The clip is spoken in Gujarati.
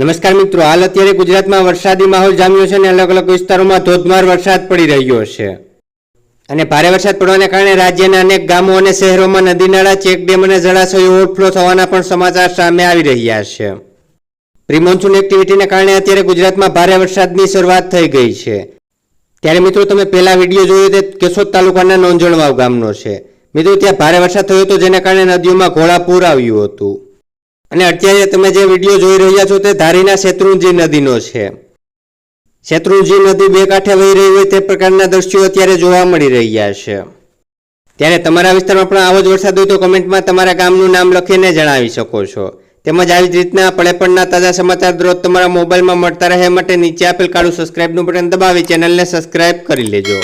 નમસ્કાર મિત્રો, હાલ અત્યારે ગુજરાતમાં વરસાદી માહોલ જામ્યો છે અને અલગ અલગ વિસ્તારોમાં ધોધમાર વરસાદ પડી રહ્યો છે. અને ભારે વરસાદ પડવાને કારણે રાજ્યના અનેક ગામો અને શહેરોમાં નદી નાળા ચેકડેમ અને જળાશયો ઓવરફ્લો થવાના પણ સમાચાર સામે આવી રહ્યા છે. પ્રી મોન્સૂન એક્ટિવિટીને કારણે અત્યારે ગુજરાતમાં ભારે વરસાદની શરૂઆત થઈ ગઈ છે. ત્યારે મિત્રો, તમે પહેલા વીડિયો જોયો તે કેશોદ તાલુકાના નોંજણવાવ ગામનો છે. મિત્રો, ત્યાં ભારે વરસાદ થયો હતો, જેના કારણે નદીઓમાં ઘોડાપૂર આવ્યું હતું. અને અત્યારે તમે જે વીડિયો જોઈ રહ્યા છો તે ધારીના શેત્રુંજી નદીનો છે. શેત્રુંજી નદી બે કાંઠે વહી રહી હોય તે પ્રકારના દ્રશ્યો અત્યારે જોવા મળી રહ્યા છે. ત્યારે તમારા વિસ્તારમાં પણ આવો જ વરસાદ હોય તો કમેન્ટમાં તમારા ગામનું નામ લખીને જણાવી શકો છો. તેમજ આવી જ રીતના પળેપણના તાજા સમાચાર દરરોજ તમારા મોબાઈલમાં મળતા રહે માટે નીચે આપેલ કાળું સબસ્ક્રાઇબનું બટન દબાવી ચેનલને સબસ્ક્રાઇબ કરી લેજો.